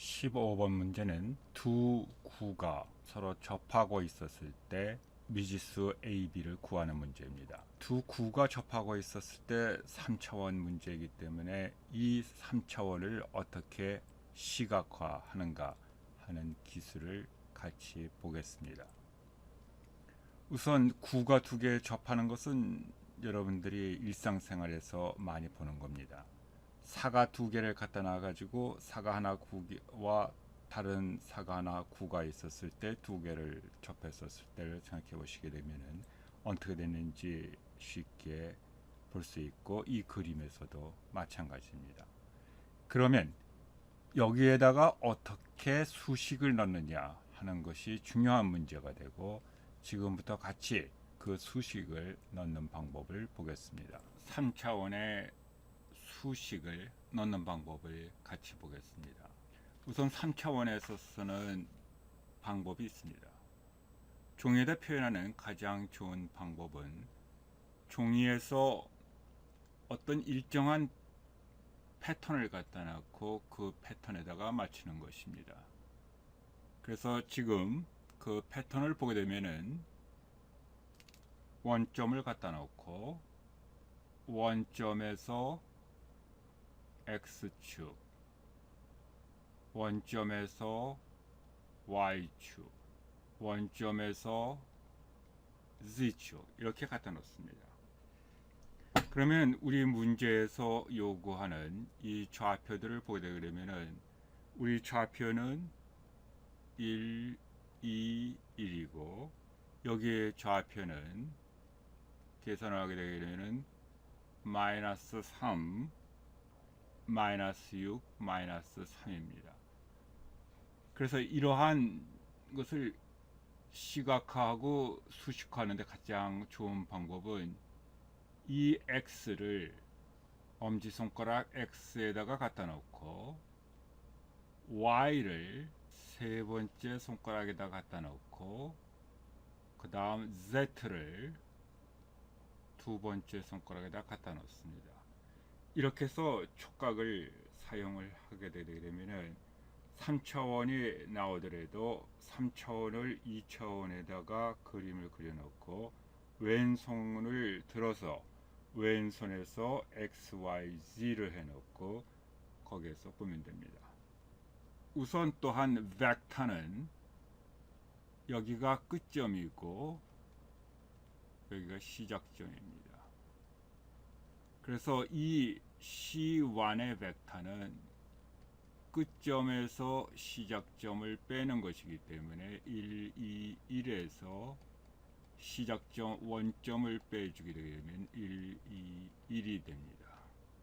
15번 문제는 두 구가 서로 접하고 있었을 때 미지수 AB를 구하는 문제입니다. 두 구가 접하고 있었을 때 3차원 문제이기 때문에 이 3차원을 어떻게 시각화하는가 하는 기술을 같이 보겠습니다. 우선 구가 두 개 접하는 것은 여러분들이 일상생활에서 많이 보는 겁니다. 사과 두 개를 갖다 놔가지고 사과 하나 구와 다른 사과 하나 구가 있었을 때 두 개를 접했었을 때를 생각해 보시게 되면은 어떻게 됐는지 쉽게 볼 수 있고 이 그림에서도 마찬가지입니다. 그러면 여기에다가 어떻게 수식을 넣느냐 하는 것이 중요한 문제가 되고 지금부터 같이 그 수식을 넣는 방법을 보겠습니다. 3차원의 수식을 넣는 방법을 같이 보겠습니다. 우선 3차원에서 쓰는 방법이 있습니다. 종이에다 표현하는 가장 좋은 방법은 종이에서 어떤 일정한 패턴을 갖다 놓고 그 패턴에다가 맞추는 것입니다. 그래서 지금 그 패턴을 보게 되면은 원점을 갖다 놓고 원점에서 x축. 원점에서 y축. 원점에서 z축. 이렇게 갖다 놓습니다. 그러면 우리 문제에서 요구하는 이 좌표들을 보게 되려면은 우리 좌표는 1, 2, 1이고 여기에 좌표는 계산을 하게 되려면은 마이너스 3, 마이너스 6, 마이너스 3입니다. 그래서 이러한 것을 시각화하고 수식화하는데 가장 좋은 방법은 이 x를 엄지손가락 x에다가 갖다 놓고 y를 세 번째 손가락에다 갖다 놓고 그 다음 z를 두 번째 손가락에다 갖다 놓습니다. 이렇게 해서 촉각을 사용을 하게 되게 되면은 3차원이 나오더라도 3차원을 2차원에다가 그림을 그려놓고 왼손을 들어서 왼손에서 x, y, z를 해놓고 거기에서 꾸면 됩니다. 우선 또한 벡터는 여기가 끝점이고 여기가 시작점입니다. 그래서 이 C1의 벡터는 끝점에서 시작점을 빼는 것이기 때문에 1, 2, 1에서 시작점 원점을 빼주게 되면 1, 2, 1이 됩니다.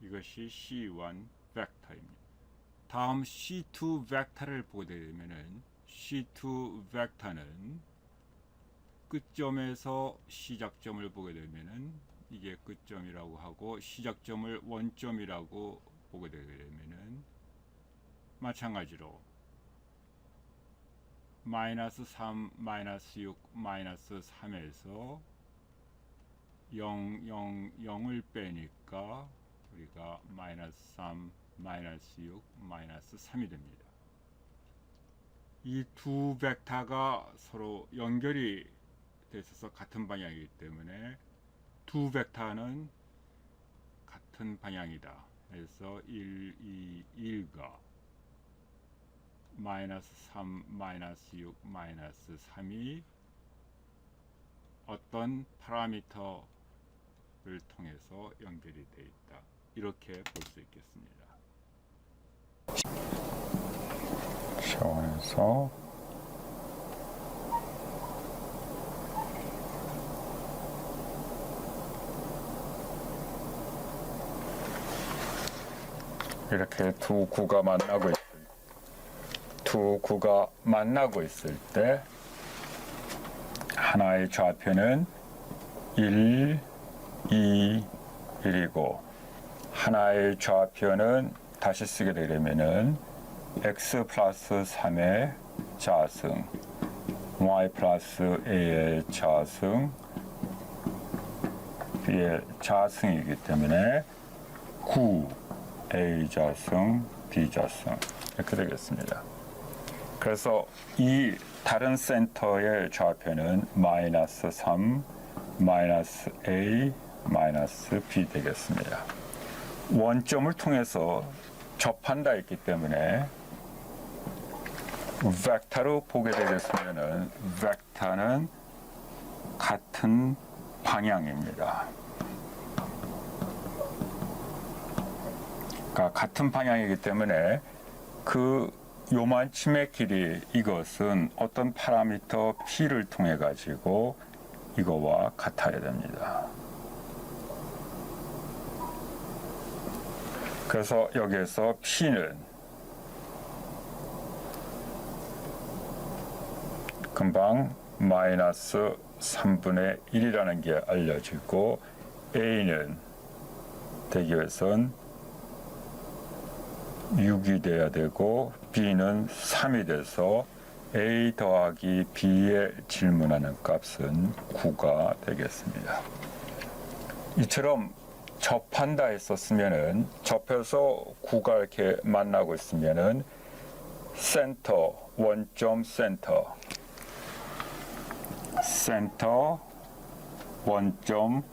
이것이 C1 벡터입니다. 다음 C2 벡터를 보게 되면은 C2 벡터는 끝점에서 시작점을 보게 되면은 이게 끝점이라고 하고 시작점을 원점이라고 보게 되면은 마찬가지로 마이너스 3, 마이너스 6, 마이너스 3에서 0, 0, 0을 빼니까 우리가 마이너스 3, 마이너스 6, 마이너스 3이 됩니다. 이 두 벡터가 서로 연결이 돼 있어서 같은 방향이기 때문에 두 벡터는 같은 방향이다. 그래서 1, 2, 1과 마이너스 3, 마이너스 6, 마이너스 3이 어떤 파라미터를 통해서 연결이 되어 있다. 이렇게 볼 수 있겠습니다. 차원에서 이렇게 두 구가 만나고 있, 두 구가 만나고 있을 때 하나의 좌표는 1, 2, 1이고 하나의 좌표는 다시 쓰게 되려면은 x 플러스 3의 자승 y 플러스 a의 자승 b의 자승이기 때문에 9 a 자승 비자승 이렇게 되겠습니다. 그래서 이 다른 센터의 좌표는 마이너스 3, 마이너스 A, 마이너스 B 되겠습니다. 원점을 통해서 접한다 했기 때문에 벡터로 보게 되겠으면은 벡터는 같은 방향입니다. 그러니까 같은 방향이기 때문에 그 요만침의 길이 이것은 어떤 파라미터 p를 통해 가지고 이거와 같아야 됩니다. 그래서 여기에서 p는 금방 마이너스 3분의 1이라는 게 알려지고 a는 위해선 6이 돼야 되고 b는 3이 돼서 a 더하기 b에 질문하는 값은 9가 되겠습니다. 이처럼 접한다 했었으면은 접해서 9가 이렇게 만나고 있으면은 센터 원점 센터 센터 원점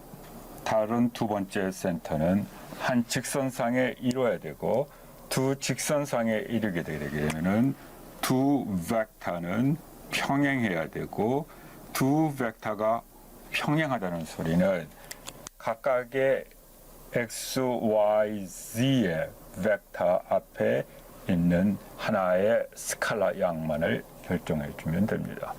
다른 두 번째 센터는 한 직선상에 이루어야 되고 두 직선상에 이르게 되게 되면은 두 벡터는 평행해야 되고 두 벡터가 평행하다는 소리는 각각의 x, y, z의 벡터 앞에 있는 하나의 스칼라 양만을 결정해 주면 됩니다.